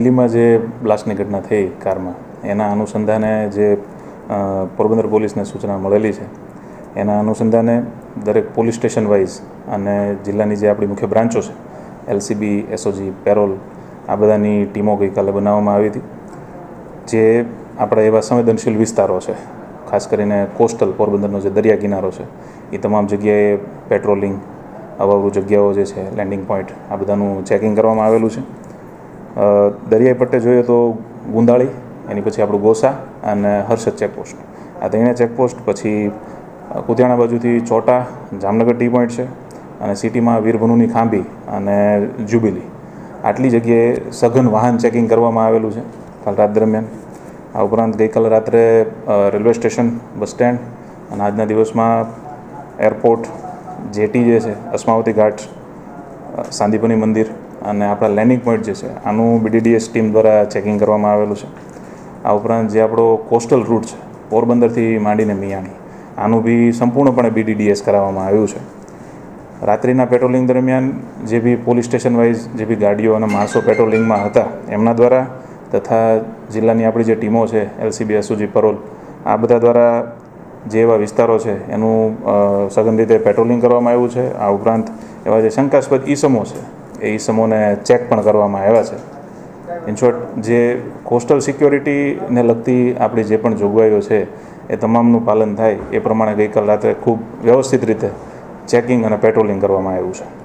દિલ્હીમાં જે બ્લાસ્ટની ઘટના થઈ કારમાં, એના અનુસંધાને જે પોરબંદર પોલીસને સૂચના મળેલી છે, એના અનુસંધાને દરેક પોલીસ સ્ટેશન વાઇઝ અને જિલ્લાની જે આપણી મુખ્ય બ્રાન્ચો છે, એલસીબી, એસઓજી, પેરોલ, આ બધાની ટીમો ગઈકાલે બનાવવામાં આવી હતી. જે આપણા એવા સંવેદનશીલ વિસ્તારો છે, ખાસ કરીને કોસ્ટલ પોરબંદરનો જે દરિયા કિનારો છે એ તમામ જગ્યાએ પેટ્રોલિંગ, અવાવરું જગ્યાઓ જે છે, લેન્ડિંગ પોઈન્ટ, આ બધાનું ચેકિંગ કરવામાં આવેલું છે. દરિયાઈ પટ્ટે જોઈએ તો ગુંદાળી, એની પછી આપણું ગોસા અને હર્ષદ ચેકપોસ્ટ આ ત્રણે ચેકપોસ્ટ પછી કુતિયાણા બાજુથી ચોટા, જામનગર ટી પોઈન્ટ છે અને સિટીમાં વીરભનુની ખાંભી અને જુબિલી. આટલી જગ્યાએ સઘન વાહન ચેકિંગ કરવામાં આવેલું છે કાલ રાત દરમિયાન. આ ઉપરાંત ગઈકાલે રાત્રે રેલવે સ્ટેશન, બસ સ્ટેન્ડ અને આજના દિવસમાં એરપોર્ટ, જેટી જે છે, અસ્માવતી ઘાટ સાંદીપની મંદિર અને આપણા લેન્ડિંગ પોઈન્ટ જે છે, આનું બીડીડીએસ ટીમ દ્વારા ચેકિંગ કરવામાં આવેલું છે. આ ઉપરાંત જે આપણો કોસ્ટલ રૂટ છે, પોરબંદરથી માંડીને મિયાણી, આનું બી સંપૂર્ણપણે બીડીડીએસ કરાવવામાં આવ્યું છે. રાત્રિના પેટ્રોલિંગ દરમિયાન જે બી પોલીસ સ્ટેશન વાઇઝ જે બી ગાડીઓ અને માણસો પેટ્રોલિંગમાં હતા, એમના દ્વારા તથા જિલ્લાની આપણી જે ટીમો છે એલસીબી એસઓજી પરોલ આ બધા દ્વારા જે એવા વિસ્તારો છે, એનું સઘન રીતે પેટ્રોલિંગ કરવામાં આવ્યું છે. આ ઉપરાંત એવા જે શંકાસ્પદ ઈસમો છે, એ ઈસમોને ચેક પણ કરવામાં આવ્યા છે. ઇન શોર્ટ જે કોસ્ટલ સિક્યોરિટીને લગતી આપણી જે પણ જોગવાઈઓ છે, એ તમામનું પાલન થાય એ પ્રમાણે ગઈકાલ રાત્રે ખૂબ વ્યવસ્થિત રીતે ચેકિંગ અને પેટ્રોલિંગ કરવામાં આવ્યું છે.